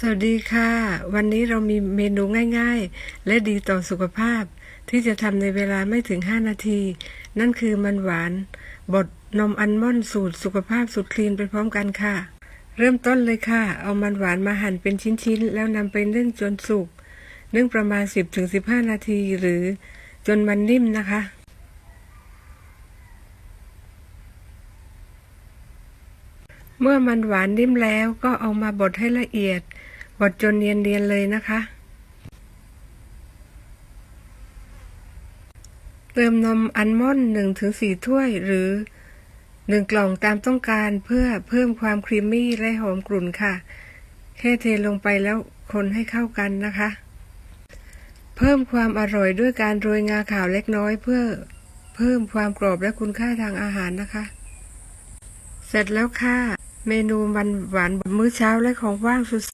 สวัสดีค่ะ วันนี้เรามีเมนูง่ายๆ และดีต่อสุขภาพ ที่จะทำในเวลาไม่ถึง 5 นาที นั่นคือมันหวาน บดนมอัลมอนด์สูตรสุขภาพสุดคลีนไปพร้อมกันค่ะ เริ่มต้นเลยค่ะ เอามันหวานมาหั่นเป็นชิ้นๆ แล้วนำไปนึ่งจนสุกนึ่งประมาณ 10-15 นาทีหรือจนมันนิ่มนะคะ เมื่อมันหวานนิ่มแล้วก็เอามาบดให้ละเอียด บดจนเนียนๆเลยนะคะ เติมนมอัลมอนด์หนึ่งถึงสี่ถ้วยหรือหนึ่งกล่องตามต้องการเพื่อเพิ่มความครีมมี่และหอมกลุ่นค่ะ แค่เทลงไปแล้วคนให้เข้ากันนะคะ เพิ่มความอร่อยด้วยการโรยงาขาวเล็กน้อยเพื่อเพิ่มความกรอบและคุณค่าทางอาหารนะคะ เสร็จแล้วค่ะ เมนูมันหวานมื้อเช้าและของว่างสุด